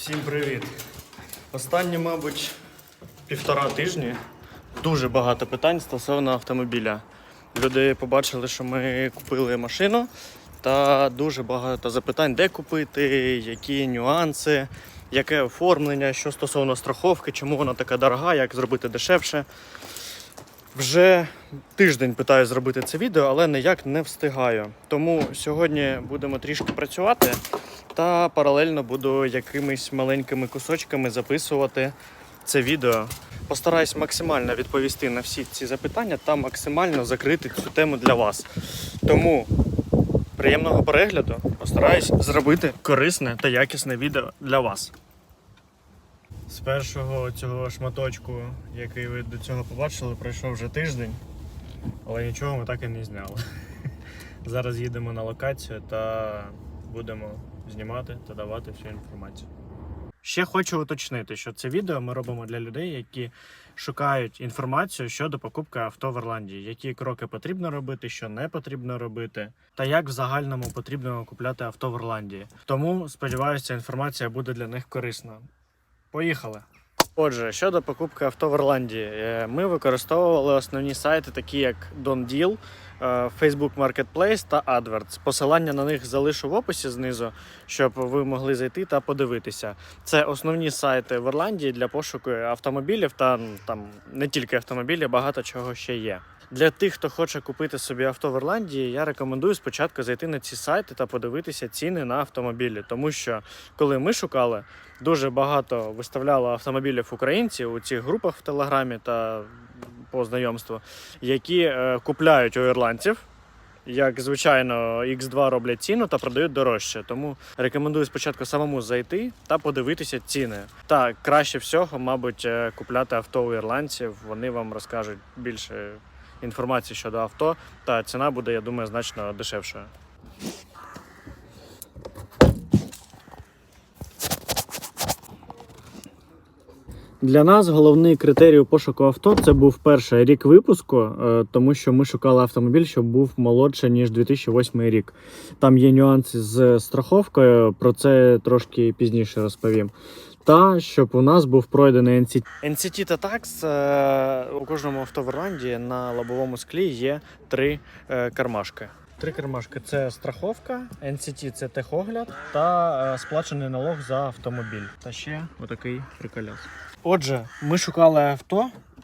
Всім привіт! Останні, мабуть, півтора тижні дуже багато питань стосовно автомобіля. Люди побачили, що ми купили машину, та дуже багато запитань, де купити, які нюанси, яке оформлення, що стосовно страховки, чому вона така дорога, як зробити дешевше. Вже тиждень питаю зробити це відео, але ніяк не встигаю. Тому сьогодні будемо трішки працювати та паралельно буду якимись маленькими кусочками записувати це відео. Постараюсь максимально відповісти на всі ці запитання та максимально закрити цю тему для вас. Тому приємного перегляду постараюсь зробити корисне та якісне відео для вас. З першого цього шматочку, який ви до цього побачили, пройшов вже тиждень, але нічого ми так і не зняли. Зараз їдемо на локацію та будемо знімати та давати всю інформацію. Ще хочу уточнити, що це відео ми робимо для людей, які шукають інформацію щодо покупки авто в Ірландії, які кроки потрібно робити, що не потрібно робити, та як в загальному потрібно купляти авто в Ірландії. Тому сподіваюся, інформація буде для них корисна. Поїхали! Отже, щодо покупки авто в Ірландії, Е, ми використовували основні сайти, такі як DonDeal, е, Facebook Marketplace та AdWords. Посилання на них залишу в описі знизу, щоб ви могли зайти та подивитися. Це основні сайти в Ірландії для пошуку автомобілів та там не тільки автомобілів, багато чого ще є. Для тих, хто хоче купити собі авто в Ірландії, я рекомендую спочатку зайти на ці сайти та подивитися ціни на автомобілі, тому що коли ми шукали, дуже багато виставляло автомобілів українців у цих групах в Телеграмі та по знайомству, які е, купляють у ірландців. Як звичайно, X2 роблять ціну та продають дорожче. Тому рекомендую спочатку самому зайти та подивитися ціни. Та краще всього, мабуть, е, купляти авто у ірландців. Вони вам розкажуть більше інформації щодо авто, та ціна буде, я думаю, значно дешевшою. Для нас головний критерій пошуку авто це був перший рік випуску, е, тому що ми шукали автомобіль, щоб був молодше ніж 2008 рік. Там є нюанси з страховкою, про це трошки пізніше розповім. Та щоб у нас був пройдений NCT. NCT та TAX е, у кожному авто в Ірландії на лобовому склі є три е, кармашки. Три кармашки це страховка, NCT це техогляд та е, сплачений налог за автомобіль. Та ще отакий приколяс. Отже, ми шукали авто.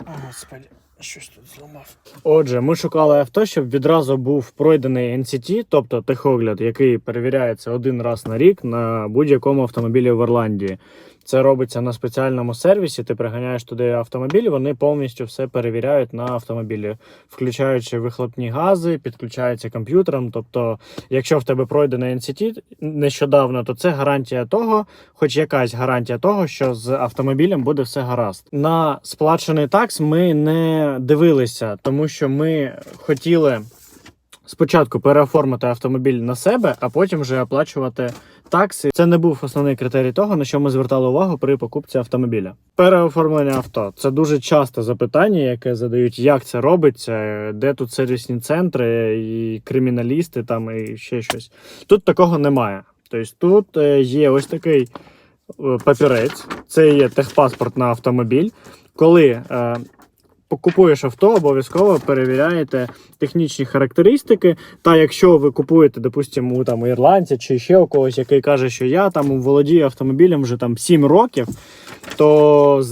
О, господи, щось тут зламав. Отже, ми шукали авто, щоб відразу був пройдений NCT, тобто техогляд, який перевіряється один раз на рік на будь-якому автомобілі в Ірландії. Це робиться на спеціальному сервісі. Ти приганяєш туди автомобіль, вони повністю все перевіряють на автомобілі, включаючи вихлопні гази, підключаються комп'ютером. Тобто, якщо в тебе пройдений NCT нещодавно, то це гарантія того, хоч якась гарантія того, що з автомобілем буде все гаразд. На сплачений такс ми не дивилися, тому що ми хотіли. Спочатку переоформити автомобіль на себе, а потім вже оплачувати такси. Це не був основний критерій того, на що ми звертали увагу при покупці автомобіля. Переоформлення авто це дуже часто запитання, яке задають, як це робиться, де тут сервісні центри і криміналісти, там і ще щось. Тут такого немає. Тобто тут е, є ось такий е, папірець, це є техпаспорт на автомобіль. Коли е, купуєш авто, обов'язково перевіряєте технічні характеристики. Та якщо ви купуєте, допустимо, у там у ірландця чи ще у когось, який каже, що я там володію автомобілем вже там 7 років, то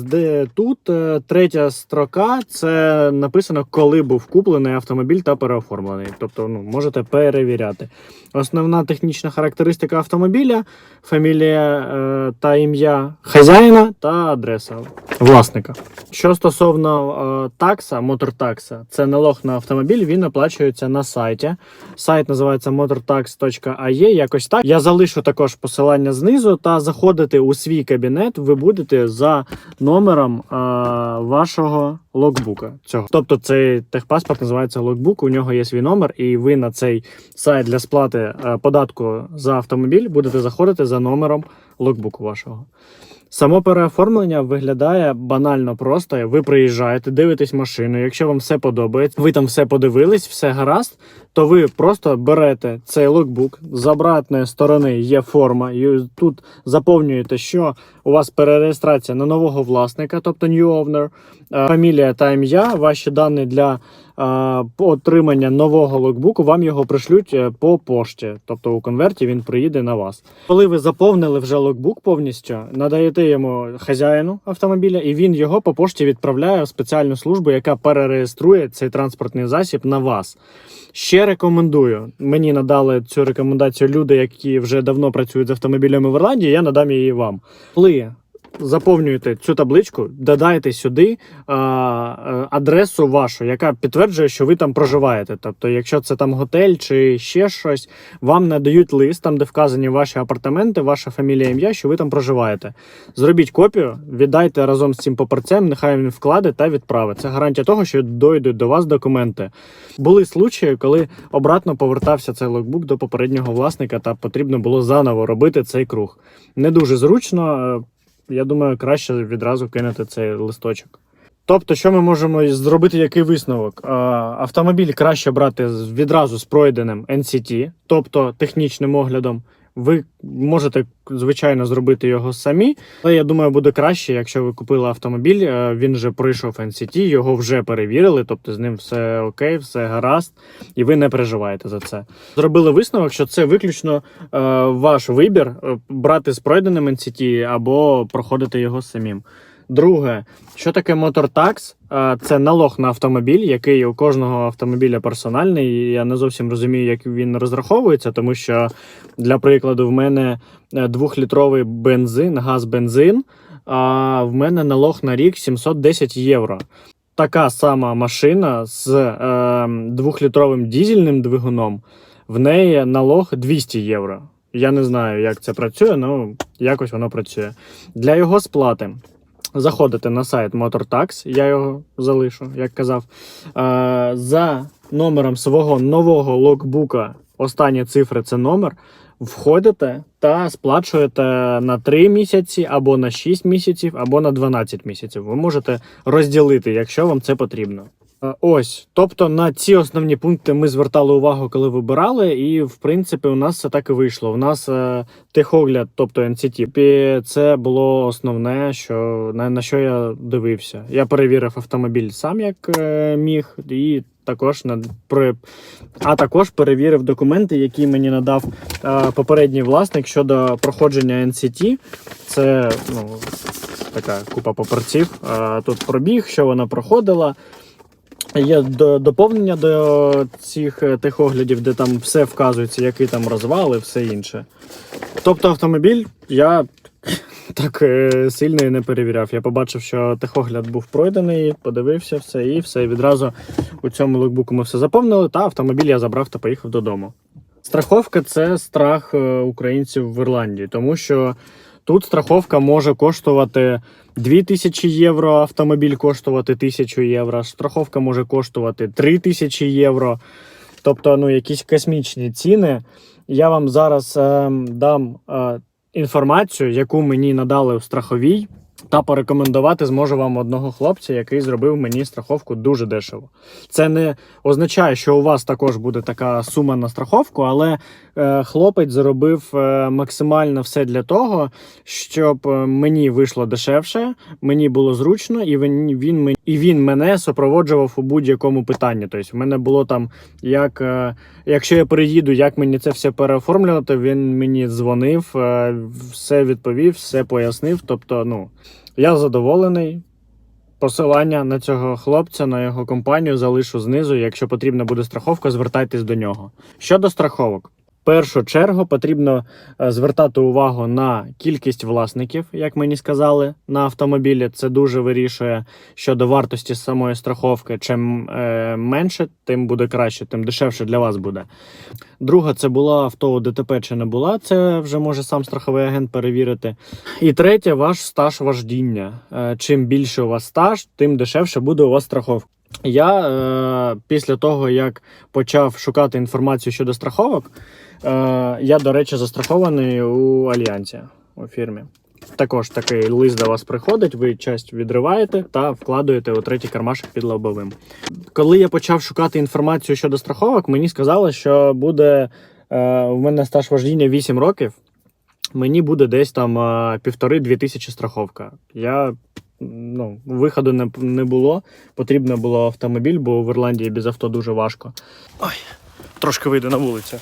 тут е, третя строка це написано, коли був куплений автомобіль та переоформлений. Тобто, ну можете перевіряти. Основна технічна характеристика автомобіля, фамілія е, та ім'я хазяїна та адреса власника. Що стосовно такса, мотортакса, це налог на автомобіль, він оплачується на сайті. Сайт називається motortax.ae, якось так. Я залишу також посилання знизу та заходити у свій кабінет. Ви будете за номером е, вашого логбука цього. Тобто цей техпаспорт називається логбук, у нього є свій номер, і ви на цей сайт для сплати е, податку за автомобіль будете заходити за номером логбуку вашого. Само переоформлення виглядає банально просто. Ви приїжджаєте, дивитесь машину. Якщо вам все подобається, ви там все подивились, все гаразд, то ви просто берете цей логбук, з обратної сторони є форма, і тут заповнюєте, що у вас перереєстрація на нового власника, тобто new owner, е, фамілія та ім'я, ваші дані для отримання нового логбуку, вам його пришлють е, по пошті, тобто у конверті він приїде на вас. Коли ви заповнили вже логбук повністю, надаєте йому хазяїну автомобіля, і він його по пошті відправляє в спеціальну службу, яка перереєструє цей транспортний засіб на вас. Ще рекомендую. Мені надали цю рекомендацію люди, які вже давно працюють з автомобілями в Ірландії. Я надам її вам. Коли заповнюєте цю табличку, додайте сюди а, е, адресу вашу, яка підтверджує, що ви там проживаєте. Тобто, якщо це там готель чи ще щось, вам надають лист, там де вказані ваші апартаменти, ваша фамілія, ім'я, що ви там проживаєте. Зробіть копію, віддайте разом з цим папірцем, нехай він вкладе та відправить. Це гарантія того, що дойдуть до вас документи. Були случаї, коли обратно повертався цей логбук до попереднього власника, та потрібно було заново робити цей круг. Не дуже зручно. Я думаю, краще відразу кинути цей листочок. Тобто, що ми можемо зробити, який висновок? Автомобіль краще брати відразу з пройденим NCT, тобто технічним оглядом. Ви можете, звичайно, зробити його самі, але я думаю, буде краще, якщо ви купили автомобіль, е, він вже пройшов NCT, його вже перевірили, тобто з ним все окей, все гаразд, і ви не переживаєте за це. Зробили висновок, що це виключно е, ваш вибір е, брати з пройденим NCT або проходити його самим. Друге, що таке мотортакс? Це налог на автомобіль, який у кожного автомобіля персональний. Я не зовсім розумію, як він розраховується, тому що для прикладу, в мене е, двохлітровий бензин, газ-бензин, а в мене налог на рік 710 євро. Така сама машина з е, двохлітровим дізельним двигуном, в неї налог 200 євро. Я не знаю, як це працює, але якось воно працює. Для його сплати заходите на сайт MotorTax, я його залишу, як казав. Е, за номером свого нового локбука, останні цифри це номер. Входите та сплачуєте на 3 місяці, або на 6 місяців, або на 12 місяців. Ви можете розділити, якщо вам це потрібно. Е, Ось, тобто на ці основні пункти ми звертали увагу, коли вибирали, і в принципі у нас все так і вийшло. У нас е, техогляд, тобто NCT, це було основне, що на, на що я дивився. Я перевірив автомобіль сам як е, міг, і також на при а також перевірив документи, які мені надав е, попередній власник щодо проходження NCT. Це ну, така купа папірців. Е, тут пробіг, що вона проходила. Є доповнення до цих е, техоглядів, де там все вказується, який там розвал і все інше. Тобто автомобіль я так е, сильно і не перевіряв. Я побачив, що техогляд був пройдений, подивився все і все. Відразу у цьому логбуку ми все заповнили, та автомобіль я забрав та поїхав додому. Страховка це страх е, українців в Ірландії, тому що тут страховка може коштувати 2000 євро, автомобіль коштувати 1000 євро, страховка може коштувати 3000 євро. Тобто, ну, якісь космічні ціни. Я вам зараз е, дам е, інформацію, яку мені надали в страховій, та порекомендувати зможу вам одного хлопця, який зробив мені страховку дуже дешево. Це не означає, що у вас також буде така сума на страховку, але е, хлопець зробив е, максимально все для того, щоб е, мені вийшло дешевше, мені було зручно, і він, він, і він мене супроводжував у будь-якому питанні. Тобто, в мене було там, як е, якщо я приїду, як мені це все переоформлювати, він мені дзвонив, е, все відповів, все пояснив. Тобто, ну я задоволений. Посилання на цього хлопця, на його компанію залишу знизу. Якщо потрібна буде страховка, звертайтесь до нього. Щодо страховок, першу чергу потрібно е, звертати увагу на кількість власників, як мені сказали, на автомобілі. Це дуже вирішує щодо вартості самої страховки. Чим е, менше, тим буде краще, тим дешевше для вас буде. Друга, це була авто у ДТП чи не була. Це вже може сам страховий агент перевірити. І третє, ваш стаж вождіння. Е, Чим більше у вас стаж, тим дешевше буде у вас страховка. Я е, після того, як почав шукати інформацію щодо страховок, е, я, до речі, застрахований у Альянсі у фірмі. Також такий лист до вас приходить, ви часть відриваєте та вкладуєте у третій кармашок під лобовим. Коли я почав шукати інформацію щодо страховок, мені сказали, що буде е, у мене стаж вождіння 8 років. Мені буде десь там е, півтори-дві тисячі страховка. Я ну, виходу не, не було. Потрібно було автомобіль, бо в Ірландії без авто дуже важко. Ой, трошки вийду на вулицю.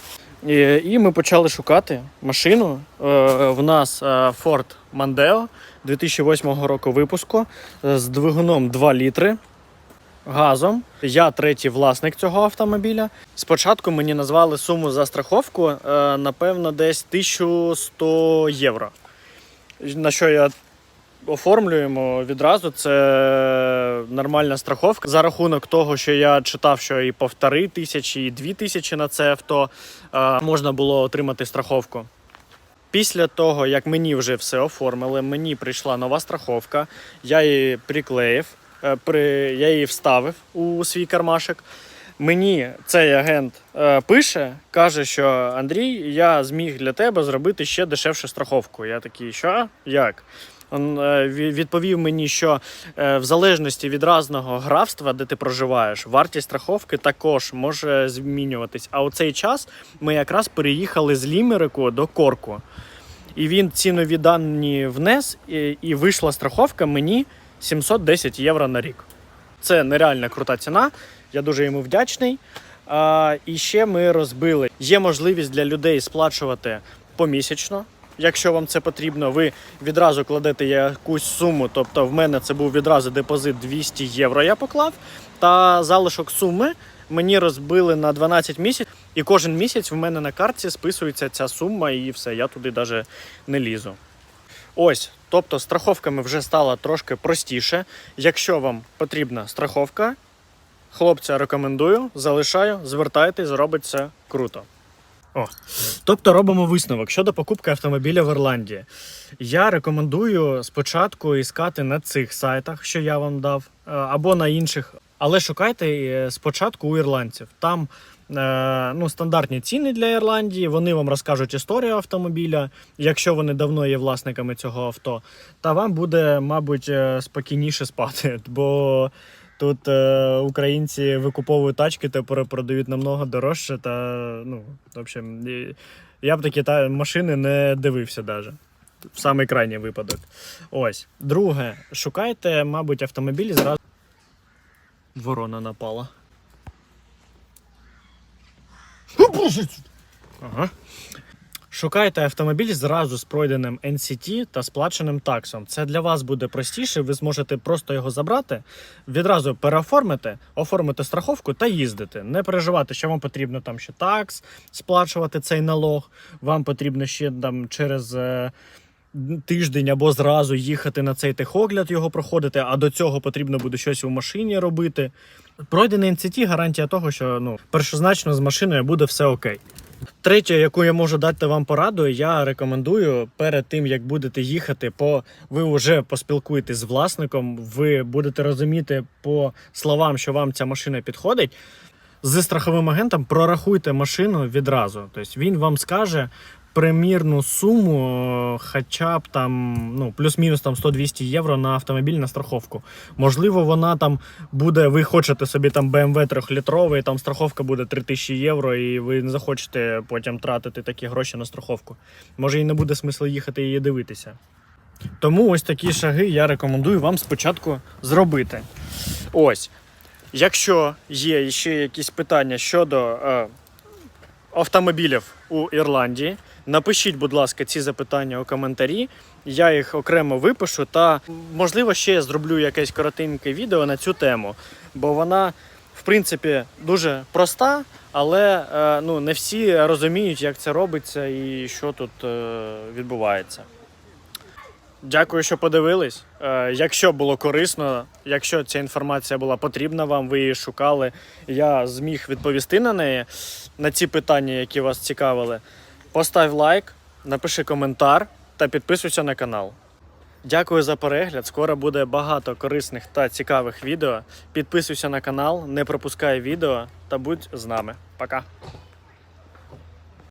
І, і ми почали шукати машину. Е, в нас е, Ford Mondeo 2008 року випуску е, з двигуном 2 літри. Газом. Я третій власник цього автомобіля. Спочатку мені назвали суму за страховку, е, напевно, десь 1100 євро. На що я оформлюємо відразу. Це нормальна страховка. За рахунок того, що я читав, що і півтори тисячі, і дві тисячі на це авто е, можна було отримати страховку. Після того, як мені вже все оформили, мені прийшла нова страховка, я її приклеїв, е, я її вставив у свій кармашек. Мені цей агент е, пише, каже, що Андрій, я зміг для тебе зробити ще дешевшу страховку. Я такий, що? Як? Е, ві- відповів мені, що е, в залежності від разного графства, де ти проживаєш, вартість страховки також може змінюватись. А у цей час ми якраз переїхали з Лімерику до Корку. І він ці нові дані внес, і, і вийшла страховка мені 710 євро на рік. Це нереальна крута ціна. Я дуже йому вдячний. А, і ще ми розбили. Є можливість для людей сплачувати помісячно. Якщо вам це потрібно, ви відразу кладете якусь суму. Тобто, в мене це був відразу депозит 200 євро. Я поклав. Та залишок суми мені розбили на 12 місяців, і кожен місяць в мене на картці списується ця сума, і все, я туди навіть не лізу. Ось, тобто страховками вже стало трошки простіше. Якщо вам потрібна страховка, хлопця рекомендую, залишаю, звертайтесь, зробить це круто. О. Тобто робимо висновок щодо покупки автомобіля в Ірландії. Я рекомендую спочатку іскати на цих сайтах, що я вам дав, е, або на інших. Але шукайте е, спочатку у ірландців. Там е, ну, стандартні ціни для Ірландії. Вони вам розкажуть історію автомобіля, якщо вони давно є власниками цього авто. Та вам буде, мабуть, спокійніше спати, бо тут е, українці викуповують тачки та перепродають намного дорожче. Та ну, в общем, я б такі та машини не дивився навіть. В самий крайній випадок. Ось. Друге, шукайте, мабуть, автомобіль зразу. Ворона напала. Ага. Шукайте автомобіль зразу з пройденим NCT та сплаченим таксом. Це для вас буде простіше. Ви зможете просто його забрати, відразу переоформити, оформити страховку та їздити. Не переживати, що вам потрібно там ще такс сплачувати цей налог. Вам потрібно ще там через. е, Тиждень або зразу їхати на цей техогляд, його проходити, а до цього потрібно буде щось у машині робити. Пройдений NCT – гарантія того, що ну першозначно з машиною буде все окей. Третє, яку я можу дати вам пораду, я рекомендую перед тим, як будете їхати, по ви вже поспілкуєтесь з власником, ви будете розуміти по словам, що вам ця машина підходить. Зі страховим агентом прорахуйте машину відразу. Тобто він вам скаже примірну суму, хоча б там ну, плюс-мінус там 100-200 євро на автомобіль на страховку. Можливо, вона там буде, ви хочете собі там BMW 3-літровий, там страховка буде 3000 євро, і ви не захочете потім тратити такі гроші на страховку. Може і не буде смислу їхати її дивитися. Тому ось такі шаги я рекомендую вам спочатку зробити. Ось. Якщо є ще якісь питання щодо е, автомобілів у Ірландії, напишіть, будь ласка, ці запитання у коментарі. Я їх окремо випишу та, можливо, ще зроблю якесь коротеньке відео на цю тему, бо вона в принципі, дуже проста, але е, ну, не всі розуміють, як це робиться і що тут е, відбувається. Дякую, що подивились. Е, Якщо було корисно, якщо ця інформація була потрібна вам, ви її шукали, я зміг відповісти на неї, на ці питання, які вас цікавили. Постав лайк, напиши коментар та підписуйся на канал. Дякую за перегляд. Скоро буде багато корисних та цікавих відео. Підписуйся на канал, не пропускай відео та будь з нами. Пока.